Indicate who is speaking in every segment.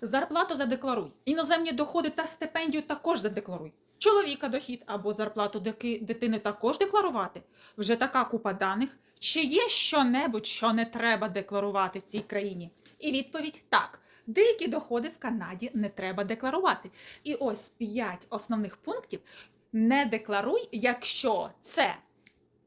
Speaker 1: Зарплату задекларуй. Іноземні доходи та стипендію також задекларуй. Чоловіка дохід або зарплату дитини також декларувати. Вже така купа даних. Чи є що-небудь, що не треба декларувати в цій країні? І відповідь так. Деякі доходи в Канаді не треба декларувати. І ось п'ять основних пунктів не декларуй, якщо це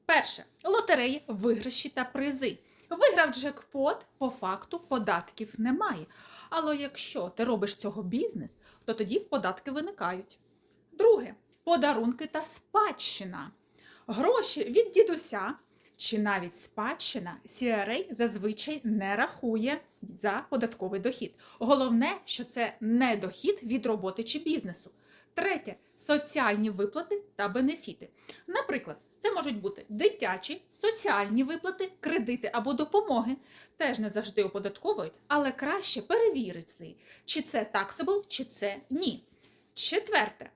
Speaker 1: перше лотереї, виграші та призи. Виграв джекпот, по факту податків немає. Але якщо ти робиш цього бізнес, то тоді податки виникають. Друге подарунки та спадщина. Гроші від дідуся чи навіть спадщина CRA зазвичай не рахує за податковий дохід. Головне, що це не дохід від роботи чи бізнесу. Третє соціальні виплати та бенефіти. Наприклад, це можуть бути дитячі, соціальні виплати, кредити або допомоги. Теж не завжди оподатковують, але краще перевірити, чи це taxable, чи це ні. Четверте.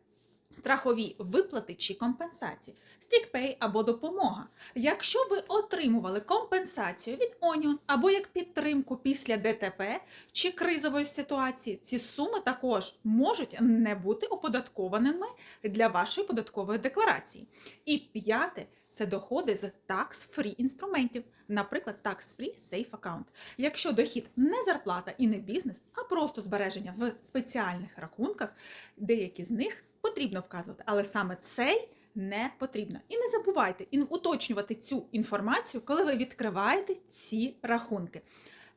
Speaker 1: Страхові виплати чи компенсації, стрікпей або допомога. Якщо ви отримували компенсацію від Onion або як підтримку після ДТП чи кризової ситуації, ці суми також можуть не бути оподаткованими для вашої податкової декларації. І п'яте це доходи з tax-free інструментів, наприклад, tax-free safe account. Якщо дохід не зарплата і не бізнес, а просто збереження в спеціальних рахунках, деякі з них потрібно вказувати, але саме цей не потрібно. І не забувайте уточнювати цю інформацію, коли ви відкриваєте ці рахунки.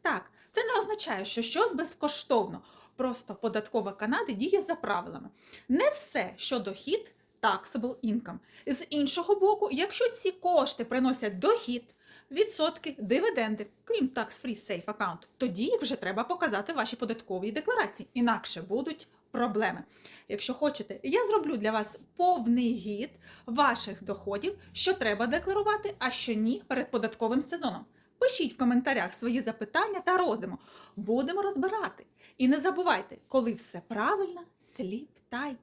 Speaker 1: Так, це не означає, що щось безкоштовно. Просто податкова Канади діє за правилами. Не все, що дохід, taxable income. З іншого боку, якщо ці кошти приносять дохід, відсотки, дивіденди, крім tax-free safe account, тоді вже треба показати ваші податкові декларації, інакше будуть проблеми. Якщо хочете, я зроблю для вас повний гід ваших доходів, що треба декларувати, а що ні перед податковим сезоном. Пишіть в коментарях свої запитання та роздуму. Будемо розбирати. І не забувайте, коли все правильно, сліп тай.